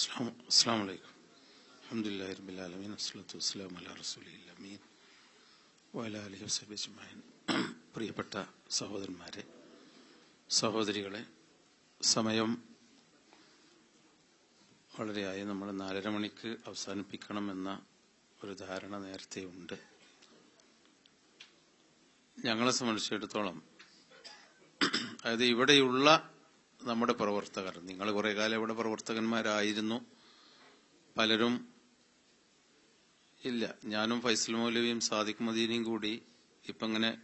السلام السلام عليكم الحمد لله رب العالمين والصلاة والسلام على رسول الأمين وعلى آله وصحبه أجمعين പ്രിയപ്പെട്ട സഹോദരന്മാരെ സഹോദരികളെ സമയം വളരെയായി നമ്മൾ നാലര മണിക്ക് അവസാനിപ്പിക്കണമെന്ന ഒരു ധാരണ നേരത്തെ ഉണ്ട് ഞങ്ങളെ സംബന്ധിച്ചിടത്തോളം അതായത് ഇവിടെയുള്ള നമ്മുടെ പ്രവർത്തകർ. നിങ്ങൾ കുറെ കാലം ഇവിടെ പ്രവർത്തകന്മാരായിരുന്നു. പലരും ഇല്ല. ഞാനും ഫൈസൽ മൗലവിയും സാദിഖ് മദീനയും കൂടി ഇപ്പൊ ഇങ്ങനെ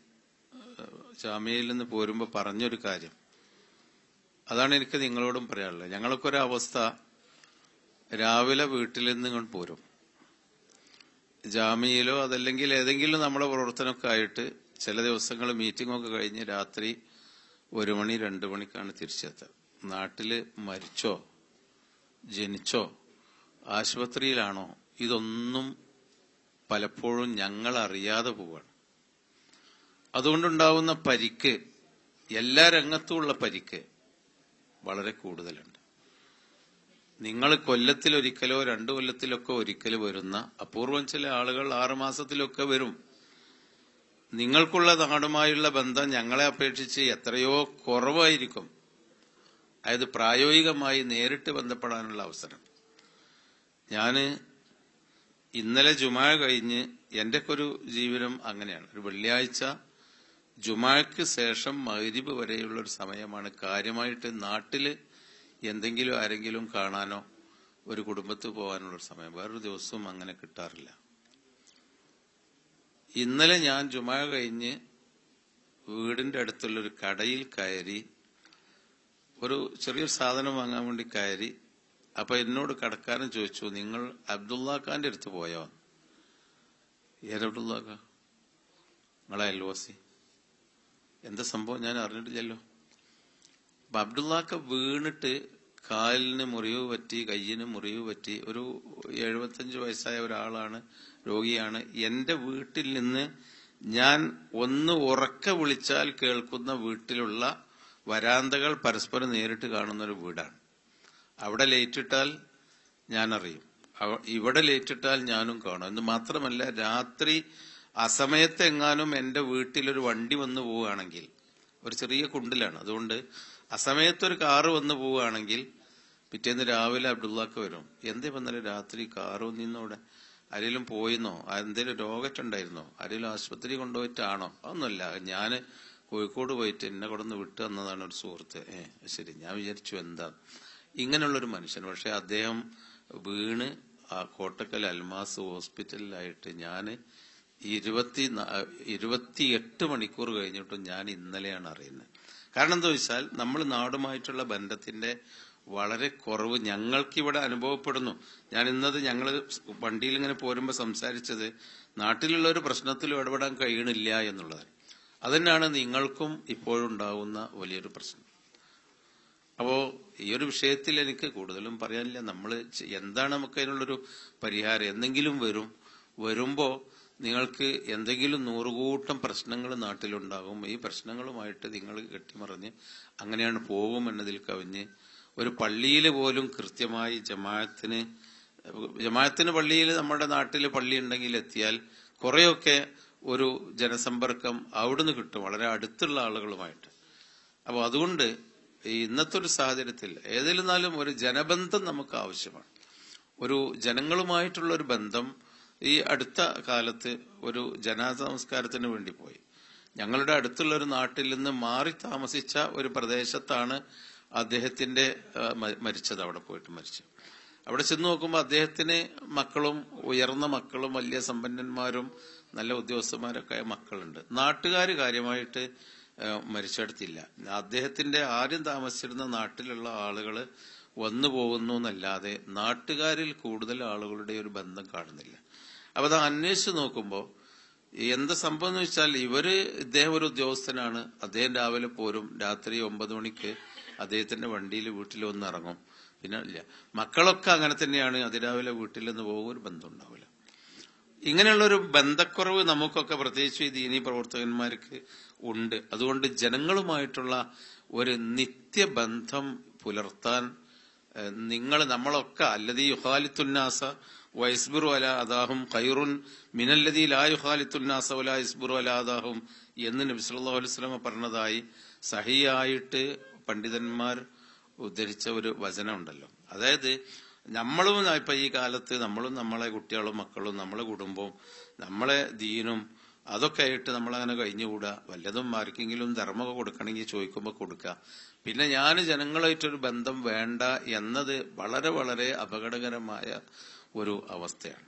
ജാമ്യയിൽ നിന്ന് പോരുമ്പോൾ പറഞ്ഞൊരു കാര്യം. അതാണ് എനിക്ക് നിങ്ങളോടും പറയാനുള്ളത്. ഞങ്ങൾക്കൊരു അവസ്ഥ രാവിലെ വീട്ടിൽ നിന്ന് ഇങ്ങോട്ട് പോരും. ജാമ്യയിലോ അതല്ലെങ്കിൽ ഏതെങ്കിലും നമ്മുടെ പ്രവർത്തനമൊക്കെ ആയിട്ട് ചില ദിവസങ്ങൾ മീറ്റിംഗ് ഒക്കെ കഴിഞ്ഞ് രാത്രി ഒരു മണി രണ്ടു മണിക്കാണ് തിരിച്ചെത്തുക. നാട്ടിൽ മരിച്ചോ ജനിച്ചോ ആശുപത്രിയിലാണോ ഇതൊന്നും പലപ്പോഴും ഞങ്ങൾ അറിയാതെ പോവാണ്. അതുകൊണ്ടുണ്ടാവുന്ന പരിക്ക് എല്ലാ രംഗത്തുമുള്ള പരിക്ക് വളരെ കൂടുതലുണ്ട്. നിങ്ങൾ കൊല്ലത്തിലൊരിക്കലോ രണ്ടു കൊല്ലത്തിലൊക്കെ ഒരിക്കൽ വരുന്ന അപൂർവം ചില ആളുകൾ ആറുമാസത്തിലൊക്കെ വരും. നിങ്ങൾക്കുള്ള നാടുമായുള്ള ബന്ധം ഞങ്ങളെ അപേക്ഷിച്ച് എത്രയോ കുറവായിരിക്കും. അതായത് പ്രായോഗികമായി നേരിട്ട് ബന്ധപ്പെടാനുള്ള അവസരം. ഞാൻ ഇന്നലെ ജുമാ കഴിഞ്ഞ് എന്റെ ഒരു ജീവിതം അങ്ങനെയാണ്. ഒരു വെള്ളിയാഴ്ച ജുമാക്ക് ശേഷം മഗ്രിബ് വരെയുള്ള ഒരു സമയമാണ്. കാര്യമായിട്ട് നാട്ടിൽ എന്തെങ്കിലും ആരെങ്കിലും കാണാനോ ഒരു കുടുംബത്ത് പോകാനുള്ള സമയം. വേറൊരു ദിവസവും അങ്ങനെ കിട്ടാറില്ല. ഇന്നലെ ഞാൻ ജുമാ കഴിഞ്ഞ് വീടിന്റെ അടുത്തുള്ള ഒരു കടയിൽ കയറി ഒരു ചെറിയൊരു സാധനം വാങ്ങാൻ വേണ്ടി കയറി. അപ്പൊ എന്നോട് കടക്കാരൻ ചോദിച്ചു നിങ്ങൾ അബ്ദുള്ള ഖാന്റെ അടുത്ത് പോയോ? ഏതബ്ദുള്ളാഖ നിങ്ങളെ അയൽവാസി. എന്താ സംഭവം? ഞാൻ അറിഞ്ഞിട്ടില്ലല്ലോ. അപ്പൊ അബ്ദുള്ളാക്ക വീണിട്ട് കാലിന് മുറിവ് പറ്റി കയ്യിന് മുറിവ് പറ്റി ഒരു എഴുപത്തഞ്ച് വയസ്സായ ഒരാളാണ് രോഗിയാണ്. എന്റെ വീട്ടിൽ നിന്ന് ഞാൻ ഒന്ന് ഉറക്ക വിളിച്ചാൽ കേൾക്കുന്ന വീട്ടിലുള്ള വരാന്തകൾ പരസ്പരം നേരിട്ട് കാണുന്ന ഒരു വീടാണ്. അവിടെ ലേറ്റിട്ടാൽ ഞാൻ അറിയും ഇവിടെ ലേറ്റിട്ടാൽ ഞാനും കാണും. എന്ന് മാത്രമല്ല രാത്രി അസമയത്തെങ്ങാനും എന്റെ വീട്ടിലൊരു വണ്ടി വന്നു പോവുകയാണെങ്കിൽ ഒരു ചെറിയ കുണ്ടിലാണ്. അതുകൊണ്ട് അസമയത്തൊരു കാറ് വന്നു പോവുകയാണെങ്കിൽ പിറ്റേന്ന് രാവിലെ അബ്ദുള്ളക്ക് വരും. എന്തേ വന്നാലും രാത്രി കാറ് നിന്നോടെ ആരെങ്കിലും പോയിന്നോ എന്തേലും രോഗറ്റുണ്ടായിരുന്നോ? ആരെങ്കിലും ആശുപത്രി കൊണ്ടുപോയിട്ടാണോ? അതൊന്നുമില്ല. ഞാൻ കോഴിക്കോട് പോയിട്ട് എന്നെ കൊണ്ടൊന്ന് വിട്ടു തന്നതാണ് ഒരു സുഹൃത്ത്. ഏ ശരി. ഞാൻ വിചാരിച്ചു എന്താ? ഇങ്ങനെയുള്ളൊരു മനുഷ്യൻ. പക്ഷെ അദ്ദേഹം വീണ് ആ കോട്ടക്കൽ അൽമാസ് ഹോസ്പിറ്റലിലായിട്ട് ഞാൻ ഇരുപത്തി ഇരുപത്തിയെട്ട് മണിക്കൂർ കഴിഞ്ഞിട്ടും ഞാൻ ഇന്നലെയാണ് അറിയുന്നത്. കാരണം എന്താ വെച്ചാൽ നമ്മൾ നാടുമായിട്ടുള്ള ബന്ധത്തിന്റെ വളരെ കുറവ് ഞങ്ങൾക്കിവിടെ അനുഭവപ്പെടുന്നു. ഞാൻ ഇന്നത് ഞങ്ങൾ വണ്ടിയിൽ ഇങ്ങനെ പോരുമ്പോൾ സംസാരിച്ചത് നാട്ടിലുള്ള ഒരു പ്രശ്നത്തിലും ഇടപെടാൻ കഴിയണില്ല എന്നുള്ളതാണ്. അതന്നെയാണ് നിങ്ങൾക്കും ഇപ്പോഴുണ്ടാവുന്ന വലിയൊരു പ്രശ്നം. അപ്പോ ഈ ഒരു വിഷയത്തിൽ എനിക്ക് കൂടുതലും പറയാനില്ല. നമ്മൾ എന്താണ് നമുക്ക് അതിനുള്ളൊരു പരിഹാരം? എന്തെങ്കിലും വരും വരുമ്പോ നിങ്ങൾക്ക് എന്തെങ്കിലും നൂറുകൂട്ടം പ്രശ്നങ്ങൾ നാട്ടിലുണ്ടാകും. ഈ പ്രശ്നങ്ങളുമായിട്ട് നിങ്ങൾ കെട്ടിമറിഞ്ഞ് അങ്ങനെയാണ് പോകും എന്നതിൽ കവിഞ്ഞ് ഒരു പള്ളിയിൽ പോലും കൃത്യമായി ജമാഅത്തിന് ജമാഅത്തിന് പള്ളിയിൽ നമ്മുടെ നാട്ടിൽ പള്ളി ഉണ്ടെങ്കിൽ എത്തിയാൽ കുറെയൊക്കെ ഒരു ജനസമ്പർക്കം അവിടുന്ന് കിട്ടും വളരെ അടുത്തുള്ള ആളുകളുമായിട്ട്. അപ്പോൾ അതുകൊണ്ട് ഇന്നത്തെ ഒരു സാഹചര്യത്തിൽ ഏതിരുന്നാലും ഒരു ജനബന്ധം നമുക്ക് ആവശ്യമാണ്. ഒരു ജനങ്ങളുമായിട്ടുള്ള ഒരു ബന്ധം ഈ അടുത്ത കാലത്ത് ഒരു ജനാസ സംസ്കാരത്തിന് വേണ്ടി പോയി. ഞങ്ങളുടെ അടുത്തുള്ള ഒരു നാട്ടിൽ നിന്ന് മാറി താമസിച്ച ഒരു പ്രദേശത്താണ് അദ്ദേഹത്തിന്റെ മരിച്ചത്. അവിടെ പോയിട്ട് മരിച്ചു. അവിടെ ചെന്ന് നോക്കുമ്പോൾ അദ്ദേഹത്തിന് മക്കളും ഉയർന്ന മക്കളും വലിയ സമ്പന്നന്മാരും നല്ല ഉദ്യോഗസ്ഥന്മാരൊക്കെ ആയ മക്കളുണ്ട്. നാട്ടുകാർ കാര്യമായിട്ട് മരിച്ചെടുത്തില്ല. അദ്ദേഹത്തിന്റെ ആരും താമസിച്ചിരുന്ന നാട്ടിലുള്ള ആളുകൾ വന്നു പോകുന്നു എന്നല്ലാതെ നാട്ടുകാരിൽ കൂടുതൽ ആളുകളുടെ ഒരു ബന്ധം കാണുന്നില്ല. അപ്പൊ അത് അന്വേഷിച്ച് നോക്കുമ്പോൾ എന്താ സംഭവം എന്ന് വെച്ചാൽ ഇവർ ഇദ്ദേഹം ഒരു ഉദ്യോഗസ്ഥനാണ്. അദ്ദേഹം രാവിലെ പോരും. രാത്രി ഒമ്പത് മണിക്ക് അദ്ദേഹത്തിന്റെ വണ്ടിയിൽ വീട്ടിൽ ഒന്ന് ഇറങ്ങും പിന്നെ ഇല്ല. മക്കളൊക്കെ അങ്ങനെ തന്നെയാണ്. അതിരാവിലെ വീട്ടിൽ നിന്ന് പോകും ഒരു ബന്ധം ഉണ്ടാവില്ല. ഇങ്ങനെയുള്ള ഒരു ബന്ധക്കുറവ് നമുക്കൊക്കെ പ്രത്യേകിച്ച് ഈ ദീനീ പ്രവർത്തകന്മാർക്ക് ഉണ്ട്. അതുകൊണ്ട് ജനങ്ങളുമായിട്ടുള്ള ഒരു നിത്യബന്ധം പുലർത്താൻ നിങ്ങൾ നമ്മളൊക്കെ അല്ലതി യുഹാലിത്തുന്നാസ വൈസ്ബുറു അല അദാഹും ഖൈറുൻ മിനല്ലതി ലാ യുഹാലിത്തുന്നാസ വല ഇസ്ബുറു അല അദാഹും എന്ന് നബി സല്ലല്ലാഹു അലൈഹി പറഞ്ഞതായി സഹിയായിട്ട് പണ്ഡിതന്മാർ ഉദ്ധരിച്ച ഒരു വചനം ഉണ്ടല്ലോ അതായത് നമ്മളും ഇപ്പൊ ഈ കാലത്ത് നമ്മളും നമ്മളെ കുട്ടികളും മക്കളും നമ്മളെ കുടുംബവും നമ്മളെ ദീനും അതൊക്കെ ആയിട്ട് നമ്മളങ്ങനെ കഴിഞ്ഞുകൂടുക വല്ലതും ആർക്കെങ്കിലും ധർമ്മമൊക്കെ കൊടുക്കണമെങ്കിൽ ചോദിക്കുമ്പോൾ കൊടുക്കുക പിന്നെ ഞാൻ ജനങ്ങളായിട്ടൊരു ബന്ധം വേണ്ട എന്നത് വളരെ വളരെ അപകടകരമായ ഒരു അവസ്ഥയാണ്.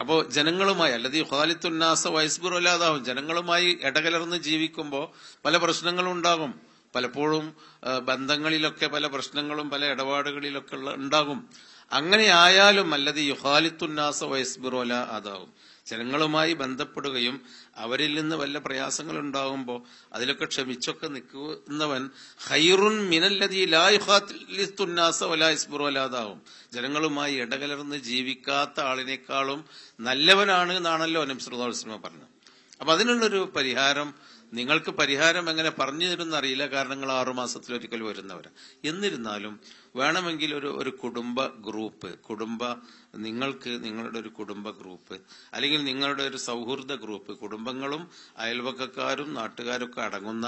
അപ്പോ ജനങ്ങളുമായി അല്ലാതെ ഖാലിത്തുന്നാസ വയസ്ബുറല്ലാതാവും ജനങ്ങളുമായി ഇടകലർന്ന് ജീവിക്കുമ്പോൾ പല പ്രശ്നങ്ങളും ഉണ്ടാകും. പലപ്പോഴും ബന്ധങ്ങളിലൊക്കെ പല പ്രശ്നങ്ങളും പല ഇടപാടുകളിലൊക്കെ ഉണ്ടാകും. അങ്ങനെ ആയാലും അല്ലത് യുഹാലിത്തുന്നാസ വയസ്ബുറോല അതാവും ജനങ്ങളുമായി ബന്ധപ്പെടുകയും അവരിൽ നിന്ന് വല്ല പ്രയാസങ്ങൾ ഉണ്ടാകുമ്പോൾ അതിലൊക്കെ ക്ഷമിച്ചൊക്കെ നിൽക്കുന്നവൻ ഹൈറുൻ മിനല്ലതി ലാ യുഹാലിത്തുന്നാസ വലാ ഇസ്ബുറോല അതാവും ജനങ്ങളുമായി ഇടകലർന്ന് ജീവിക്കാത്ത ആളിനേക്കാളും നല്ലവനാണ് എന്നാണല്ലോ നബ്സുല്ലാസ്ലമ പറഞ്ഞത്. അപ്പൊ അതിനുള്ളൊരു പരിഹാരം നിങ്ങൾക്ക് പരിഹാരം എങ്ങനെ പറഞ്ഞു തരുന്ന അറിയില്ല. കാരണം നിങ്ങൾ ആറുമാസത്തിലൊരിക്കൽ വരുന്നവരാ. എന്നിരുന്നാലും വേണമെങ്കിൽ ഒരു ഒരു കുടുംബ ഗ്രൂപ്പ് കുടുംബ നിങ്ങൾക്ക് നിങ്ങളുടെ ഒരു കുടുംബ ഗ്രൂപ്പ് അല്ലെങ്കിൽ നിങ്ങളുടെ ഒരു സൗഹൃദ ഗ്രൂപ്പ് കുടുംബങ്ങളും അയൽവക്കക്കാരും നാട്ടുകാരൊക്കെ അടങ്ങുന്ന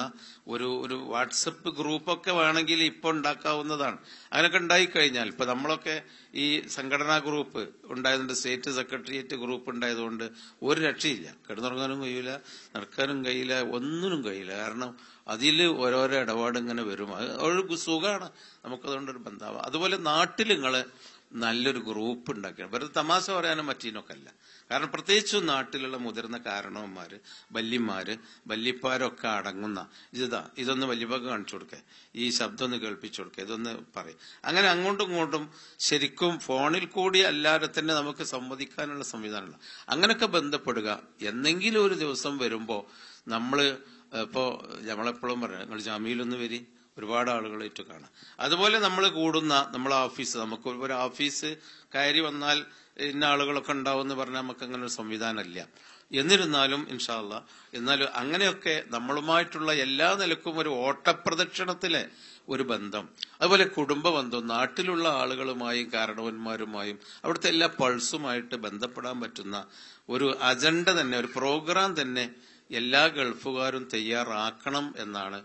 ഒരു ഒരു വാട്സപ്പ് ഗ്രൂപ്പൊക്കെ വേണമെങ്കിൽ ഇപ്പൊ ഉണ്ടാക്കാവുന്നതാണ്. അങ്ങനെയൊക്കെ ഉണ്ടായിക്കഴിഞ്ഞാൽ ഇപ്പൊ നമ്മളൊക്കെ ഈ സംഘടനാ ഗ്രൂപ്പ് ഉണ്ടായതുകൊണ്ട് സ്റ്റേറ്റ് സെക്രട്ടേറിയറ്റ് ഗ്രൂപ്പ് ഉണ്ടായതുകൊണ്ട് ഒരു രക്ഷയില്ല. കിടന്നുറങ്ങാനും കഴിയില്ല നടക്കാനും കഴിയില്ല ഒന്നിനും കഴിയില്ല. കാരണം അതിൽ ഓരോരോ ഇടപാട് ഇങ്ങനെ വരും. അത് ഒരു സുഖമാണ്. നമുക്കതുകൊണ്ടൊരു ബന്ധമാവാം അതുപോലെ നാട്ടിൽ നിങ്ങൾ നല്ലൊരു ഗ്രൂപ്പ് ഉണ്ടാക്കിയാണ്. വെറുതെ തമാശ പറയാനും മറ്റീനൊക്കെ അല്ല കാരണം പ്രത്യേകിച്ചും നാട്ടിലുള്ള മുതിർന്ന കാരണവന്മാര് വല്യമാര് വല്യപ്പാരൊക്കെ അടങ്ങുന്ന ഇതാ ഇതൊന്ന് വല്യപ്പാക്ക് കാണിച്ചു കൊടുക്കുക ഈ ശബ്ദം ഒന്ന് കേൾപ്പിച്ചു കൊടുക്കുക ഇതൊന്ന് പറയും. അങ്ങനെ അങ്ങോട്ടും ഇങ്ങോട്ടും ശരിക്കും ഫോണിൽ കൂടി അല്ലാതെ തന്നെ നമുക്ക് സംവദിക്കാനുള്ള സംവിധാനമുണ്ട്. അങ്ങനെയൊക്കെ ബന്ധപ്പെടുക. എന്നെങ്കിലും ഒരു ദിവസം വരുമ്പോ നമ്മൾ ഇപ്പോ നമ്മളെപ്പോഴും പറഞ്ഞു നിങ്ങൾ ജാമ്യയിലൊന്ന് വരി ഒരുപാട് ആളുകളായിട്ട് കാണാം. അതുപോലെ നമ്മൾ കൂടുന്ന നമ്മളെ ഓഫീസ് നമുക്ക് ഒരു ഓഫീസ് കയറി വന്നാൽ ഇന്ന ആളുകളൊക്കെ ഉണ്ടാവും എന്ന് പറഞ്ഞാൽ നമുക്ക് അങ്ങനെ ഒരു സംവിധാനമില്ല. എന്നിരുന്നാലും ഇൻഷാല്ല എന്നാലും അങ്ങനെയൊക്കെ നമ്മളുമായിട്ടുള്ള എല്ലാ നിലക്കും ഒരു ഓട്ടപ്രദക്ഷിണത്തിലെ ഒരു ബന്ധം. അതുപോലെ കുടുംബ ബന്ധം നാട്ടിലുള്ള ആളുകളുമായും കാരണവന്മാരുമായും അവിടുത്തെ എല്ലാ പൾസുമായിട്ട് ബന്ധപ്പെടാൻ പറ്റുന്ന ഒരു അജണ്ട തന്നെ ഒരു പ്രോഗ്രാം തന്നെ എല്ലാ ഗൾഫുകാരും തയ്യാറാക്കണം എന്നാണ്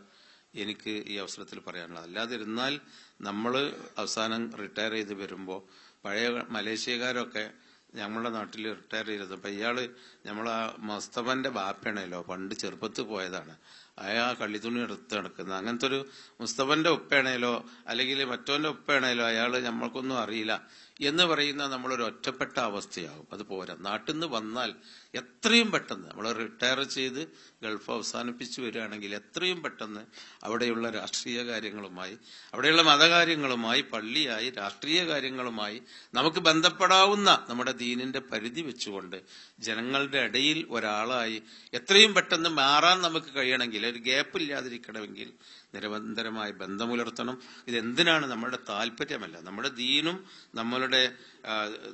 എനിക്ക് ഈ അവസരത്തിൽ പറയാനുള്ളത്. അല്ലാതെ ഇരുന്നാൽ നമ്മൾ അവസാനം റിട്ടയർ ചെയ്ത് വരുമ്പോൾ പഴയ മലേഷ്യക്കാരൊക്കെ ഞങ്ങളുടെ നാട്ടിൽ റിട്ടയർ ചെയ്തത് അപ്പം ഇയാൾ നമ്മളെ മസ്തഫന്റെ ബാപ്പയാണല്ലോ പണ്ട് ചെറുപ്പത്ത് പോയതാണ്. അയാ കള്ളിത്തുണി എടുത്ത് നടക്കുന്നത്. അങ്ങനത്തെ ഒരു മുസ്തഫന്റെ ഉപ്പയാണേലോ അല്ലെങ്കിൽ മറ്റോന്റെ ഉപ്പയാണേലോ അയാൾ നമ്മൾക്കൊന്നും അറിയില്ല എന്ന് പറയുന്ന നമ്മളൊരു ഒറ്റപ്പെട്ട അവസ്ഥയാകും. അത് പോരാ. നാട്ടിൽ നിന്ന് വന്നാൽ എത്രയും പെട്ടെന്ന് നമ്മൾ റിട്ടയർ ചെയ്ത് ഗൾഫ് അവസാനിപ്പിച്ചു വരികയാണെങ്കിൽ എത്രയും പെട്ടെന്ന് അവിടെയുള്ള രാഷ്ട്രീയ കാര്യങ്ങളുമായി അവിടെയുള്ള മതകാര്യങ്ങളുമായി പള്ളിയായി രാഷ്ട്രീയ കാര്യങ്ങളുമായി നമുക്ക് ബന്ധപ്പെടാവുന്ന നമ്മുടെ ദീനിന്റെ പരിധി വെച്ചുകൊണ്ട് ജനങ്ങളുടെ ഇടയിൽ ഒരാളായി എത്രയും പെട്ടെന്ന് മാറാൻ നമുക്ക് കഴിയണമെങ്കിൽ ഒരു ഗ്യാപ്പ് ഇല്ലാതിരിക്കണമെങ്കിൽ നിരന്തരമായി ബന്ധം പുലർത്തണം ഇതെന്തിനാണ് നമ്മുടെ താല്പര്യമല്ല? നമ്മുടെ ദീനും നമ്മളുടെ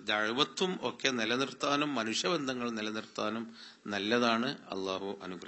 ദഴവത്വം ഒക്കെ നിലനിർത്താനും മനുഷ്യബന്ധങ്ങൾ നിലനിർത്താനും നല്ലതാണ്. അള്ളാഹു അനുഗ്രഹിക്കും.